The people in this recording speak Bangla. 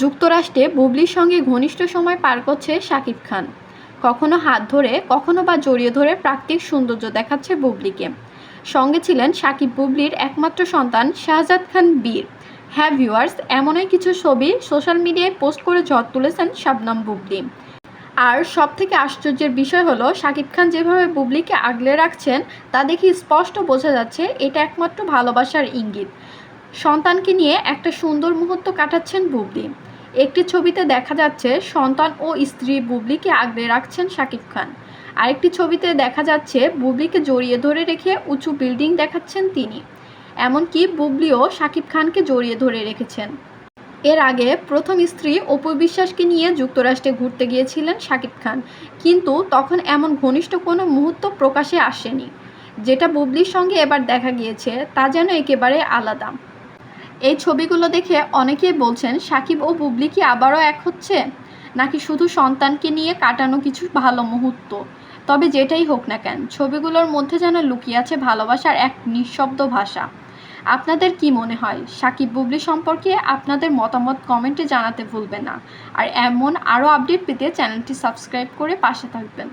যুক্তরাষ্ট্রে বুবলির সঙ্গে ঘনিষ্ঠ সময় পার করছে শাকিব খান। কখনো হাত ধরে, কখনো বা জড়িয়ে ধরে প্রাকৃতিক সৌন্দর্য দেখাচ্ছে বুবলিকে। সঙ্গে ছিলেন শাকিব বুবলির একমাত্র সন্তান শাহজাদ খান বীর। হ্যাঁ ভিউয়ার্স, এমনই কিছু ছবি সোশ্যাল মিডিয়ায় পোস্ট করে ঝড় তুলেছেন শাবনাম বুবলি। আর সব থেকে আশ্চর্যের বিষয় হলো, শাকিব খান যেভাবে বুবলিকে আগলে রাখছেন, তা দেখে স্পষ্ট বোঝা যাচ্ছে এটা একমাত্র ভালোবাসার ইঙ্গিত। সন্তানকে নিয়ে একটা সুন্দর মুহূর্ত কাটাচ্ছেন বুবলি। একটি ছবিতে দেখা যাচ্ছে সন্তান ও স্ত্রী বুবলিকে আগলে রাখছেন শাকিব খান। আরেকটি ছবিতে দেখা যাচ্ছে বুবলিকে জড়িয়ে ধরে রেখে উঁচু বিল্ডিং দেখাচ্ছেন তিনি। এমনকি বুবলিও শাকিব খানকে জড়িয়ে ধরে রেখেছেন। এর আগে প্রথম স্ত্রী অপু বিশ্বাসকে নিয়ে যুক্তরাষ্ট্রে ঘুরতে গিয়েছিলেন শাকিব খান। কিন্তু তখন এমন ঘনিষ্ঠ কোনো মুহূর্ত প্রকাশে আসেনি। যেটা বুবলির সঙ্গে এবার দেখা গিয়েছে, তা যেন একেবারে আলাদা। এই ছবিগুলো দেখে অনেকেই বলছেন, সাকিব ও বুবলি কি আবারও এক হচ্ছে? নাকি শুধু সন্তানকে নিয়ে কাটানো কিছু ভালো মুহূর্ত? তবে যেটাই হোক না কেন, ছবিগুলোর মধ্যে যেন লুকিয়ে আছে ভালোবাসার এক নিঃশব্দ ভাষা। আপনাদের কি মনে হয়? সাকিব বুবলি সম্পর্কে আপনাদের মতামত কমেন্টে জানাতে ভুলবেন না। আর এমন আরও আপডেট পেতে চ্যানেলটি সাবস্ক্রাইব করে পাশে থাকবেন।